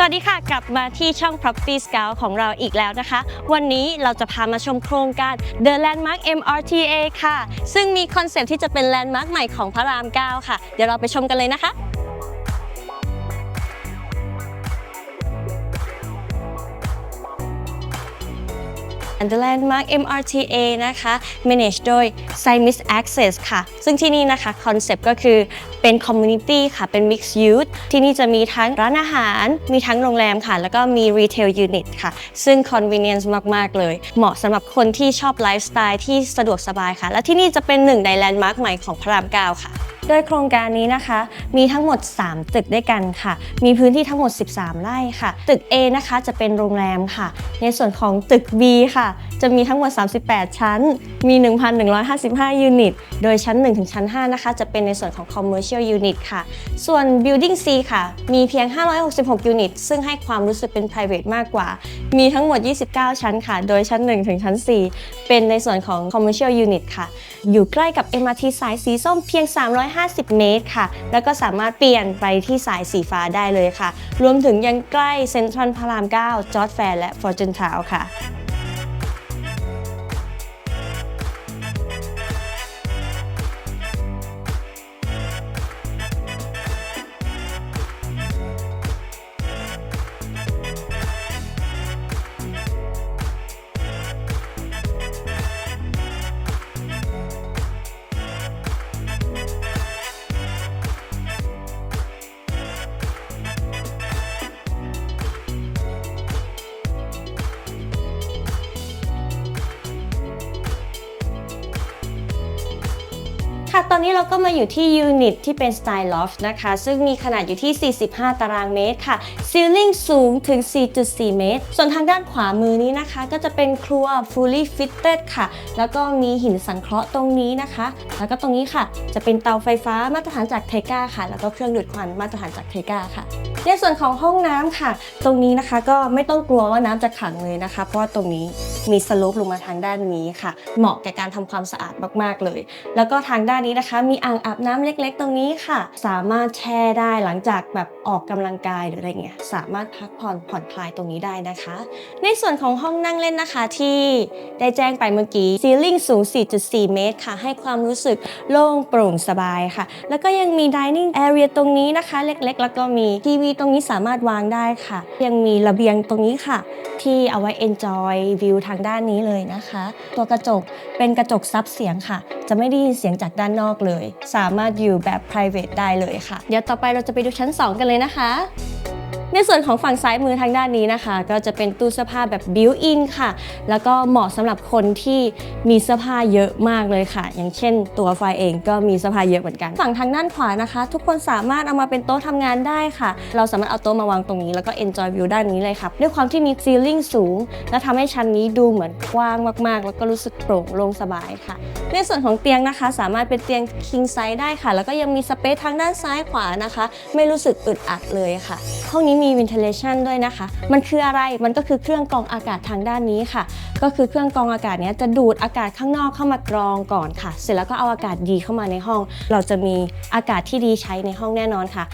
สวัสดีค่ะ กลับมาที่ช่อง Property Scout ของเราอีกแล้วนะคะ วันนี้เราจะพามาชมโครงการ The Landmark MRTA ค่ะ ซึ่งมีคอนเซปต์ที่จะเป็นแลนด์มาร์คใหม่ของพระราม 9 ค่ะ เดี๋ยวเราไปชมกันเลยนะคะ And the Landmark MRTA นะคะ manage โดย Simis Access ค่ะ ซึ่งที่นี่นะคะคอนเซปต์ก็คือเป็น community ค่ะ เป็น mixed use ที่นี่จะมีทั้งร้านอาหาร มีทั้งโรงแรมค่ะ แล้วก็มี retail unit ค่ะ ซึ่ง convenience มาก ๆ เลย เหมาะสำหรับคนที่ชอบไลฟ์สไตล์ที่สะดวกสบายค่ะ และที่นี่จะเป็นหนึ่งในแลนด์มาร์คใหม่ของพระราม9ค่ะโดยโครงการนี้นะคะ มีทั้งหมด 3 ตึกด้วยกันค่ะ มีพื้นที่ทั้งหมด 13 ไร่ค่ะ ตึก A นะคะจะเป็นโรงแรมค่ะ ในส่วนของตึก B ค่ะ จะมีทั้งหมด 38 ชั้น มี 1,155 ยูนิต โดยชั้น 1 ถึงชั้น 5 นะคะ จะเป็นในส่วนของ commercial unit ค่ะ ส่วน building C ค่ะ มีเพียง 566 ยูนิต ซึ่งให้ความรู้สึกเป็น private มากกว่า มีทั้งหมด 29 ชั้นค่ะ โดยชั้น 1 ถึงชั้น 4 เป็นในส่วนของ commercial unit ค่ะ อยู่ใกล้กับ MRT สายสีส้มเพียง 350 เมตรค่ะ แล้วก็สามารถเปลี่ยนไปที่สายสีฟ้าได้เลยค่ะ รวมถึงยังใกล้เซ็นทรัลพระราม 9 จอร์ดแฟร์และฟอร์จูนทาวค่ะ ค่ะ ตอนนี้เราก็มาอยู่ที่ยูนิตที่เป็นสไตล์ลอฟนะคะ ซึ่งมีขนาดอยู่ที่ 45 ตารางเมตรค่ะซีลิงสูงถึง 4.4 เมตร ส่วนทางด้านขวามือนี้นะคะ ก็จะเป็นครัว fully fitted ค่ะ แล้วก็มีหินสังเคราะห์ตรงนี้นะคะ แล้วก็ตรงนี้ค่ะ จะเป็นเตาไฟฟ้ามาตรฐานจากเทกาค่ะ แล้วก็เครื่องดูดควันมาตรฐานจากเทกาค่ะ ในส่วนของห้องน้ำค่ะ ตรงนี้นะคะก็ไม่ต้องกลัวว่าน้ำจะขังเลยนะคะ เพราะว่าตรงนี้มีสโลปลงมาทางด้านนี้ค่ะ เหมาะแก่การทำความสะอาดมากๆเลย แล้วก็ทางด้านนี้นะคะ มีอ่างอาบน้ำเล็ก ๆ ตรงนี้ค่ะ สามารถแช่ได้หลังจากแบบออกกำลังกายหรืออะไรเงี้ยสามารถพักผ่อนผ่อนคลายตรงนี้ได้นะคะ ในส่วนของห้องนั่งเล่นนะคะที่ได้แจ้งไปเมื่อกี้ซีลิ่งสูง 4.4 เมตรค่ะ ให้ความรู้สึกโล่งโปร่งสบายค่ะ แล้วก็ยังมี dining area ตรงนี้นะคะ เล็กๆ แล้วก็มีทีวีตรงนี้สามารถวางได้ค่ะ ยังมีระเบียงตรงนี้ค่ะ ที่เอาไว้ enjoy view ทางด้านนี้เลยนะคะ ตัวกระจกเป็นกระจกซับเสียงค่ะ จะไม่ได้ยินเสียงจากด้านนอกเลย สามารถอยู่แบบ private ได้เลยค่ะ เดี๋ยวต่อไปเราจะไปดูชั้น 2 กันเลยนะคะ ในส่วนของฝั่งซ้ายมือทางด้านนี้นะคะ ก็จะเป็นตู้เสื้อผ้าแบบ built in ค่ะ แล้วก็เหมาะสำหรับคนที่มีเสื้อผ้าเยอะมากเลยค่ะ อย่างเช่น ตัวไฟเองก็มีเสื้อผ้าเยอะเหมือนกัน ฝั่งทางด้านขวานะคะ ทุกคนสามารถเอามาเป็นโต๊ะทำงานได้ค่ะ เราสามารถเอาโต๊ะมาวางตรงนี้แล้วก็ enjoy view ด้านนี้เลยค่ะ ด้วยความที่มี ceiling สูง และทำให้ชั้นนี้ดูเหมือนกว้างมากๆ แล้วก็รู้สึกโปร่งโล่งสบายค่ะ ในส่วนของเตียงนะคะ สามารถเป็นเตียง king size ได้ค่ะ แล้วก็ยังมีสเปซทางด้านซ้ายขวานะคะ ไม่รู้สึกอึดอัดเลยค่ะห้องนี้มี ventilation ด้วยนะคะ มันคืออะไร มันก็คือเครื่องกรองอากาศทางด้านนี้ค่ะ ก็คือเครื่องกรองอากาศเนี้ยจะดูดอากาศข้างนอกเข้ามากรองก่อนค่ะ เสร็จแล้วก็เอาอากาศดีเข้ามาในห้อง เราจะมีอากาศที่ดีใช้ในห้องแน่นอนค่ะ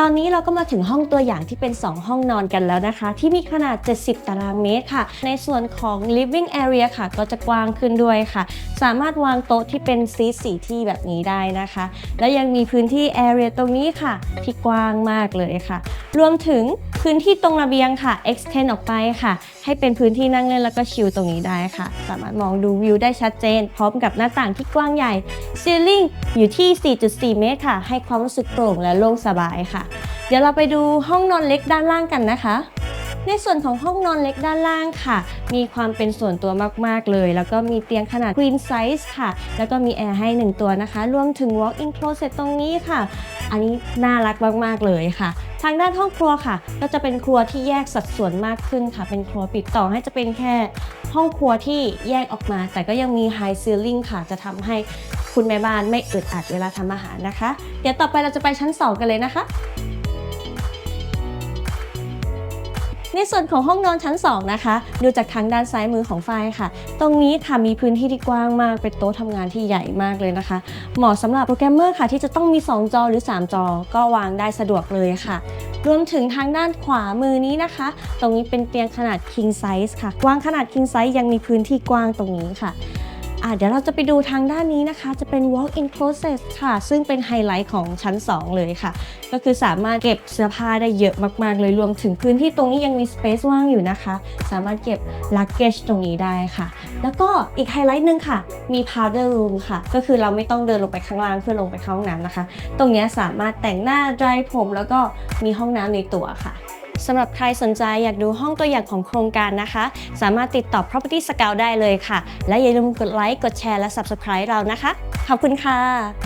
ตอนนี้เราก็มาถึงห้องตัวอย่างที่เป็น 2 ห้องนอนกันแล้วนะคะ ที่มีขนาด 70 ตารางเมตรค่ะ ในส่วนของ living area ค่ะ ก็จะกว้างขึ้นด้วยค่ะ สามารถวางโต๊ะที่เป็นซีสี่ที่แบบนี้ได้นะคะ แล้วยังมีพื้นที่ area ตรงนี้ค่ะ ที่กว้างมากเลยค่ะ รวมถึง พื้นที่ตรงระเบียงค่ะ extend ออกไปค่ะ ให้เป็นพื้นที่นั่งเล่นแล้วก็ชิลตรงนี้ได้ค่ะ สามารถมองดูวิวได้ชัดเจน พร้อมกับหน้าต่างที่กว้างใหญ่ ceiling อยู่ที่ 4.4 เมตรค่ะ ให้ความรู้สึกโปร่งและโล่งสบายค่ะ เดี๋ยวเราไปดูห้องนอนเล็กด้านล่างกันนะคะ ในส่วนของห้องนอนเล็กด้านล่างค่ะ มีความเป็นส่วนตัวมาก ๆ เลย แล้วก็มีเตียงขนาด queen size ค่ะ แล้วก็มีแอร์ให้ 1 ตัวนะคะ รวมถึง walk-in closet ตรงนี้ค่ะ อันนี้น่ารักมาก ๆ เลยค่ะทางด้านห้องครัวค่ะ ก็จะเป็นครัวที่แยกสัดส่วนมากขึ้นค่ะ เป็นครัวปิดต่อให้จะเป็นแค่ห้องครัวที่แยกออกมา แต่ก็ยังมี high ceiling ค่ะ จะทำให้คุณแม่บ้านไม่อึดอัดเวลาทำอาหารนะคะ เดี๋ยวต่อไปเราจะไปชั้น 2 กันเลยนะคะ ในส่วนของห้องนอนชั้น 2 นะคะ ดูจากทางด้านซ้ายมือของฝ้ายค่ะ ตรงนี้ค่ะมีพื้นที่ที่กว้างมาก เป็นโต๊ะทำงานที่ใหญ่มากเลยนะคะ เหมาะสำหรับโปรแกรมเมอร์ค่ะที่จะต้องมี 2 จอหรือ 3 จอ ก็วางได้สะดวกเลยค่ะ รวมถึงทางด้านขวามือนี้นะคะ ตรงนี้เป็นเตียงขนาด king size ค่ะ กว้างขนาด king size ยังมีพื้นที่กว้างตรงนี้ค่ะ เดี๋ยวเราจะไปดูทางด้านนี้นะคะ จะเป็น walk-in closet ค่ะ ซึ่งเป็นไฮไลท์ของชั้น 2 เลยค่ะ ก็คือสามารถเก็บเสื้อผ้าได้เยอะมากๆ เลยรวมถึงพื้นที่ตรงนี้ยังมี space ว่างอยู่นะคะ สามารถเก็บ luggage ตรงนี้ได้ค่ะ แล้วก็อีกไฮไลท์หนึ่งค่ะ มี powder room ค่ะ ก็คือเราไม่ต้องเดินลงไปข้างล่างเพื่อลงไปเข้าห้องน้ำนะคะ ตรงนี้สามารถแต่งหน้า dry ผม แล้วก็มีห้องน้ำในตัวค่ะ สำหรับใครสนใจอยากดูห้องตัวอย่างของโครงการนะคะ สามารถติดต่อ property scout ได้เลยค่ะ และอย่าลืมกดไลค์กดแชร์และ subscribe เรานะคะ ขอบคุณค่ะ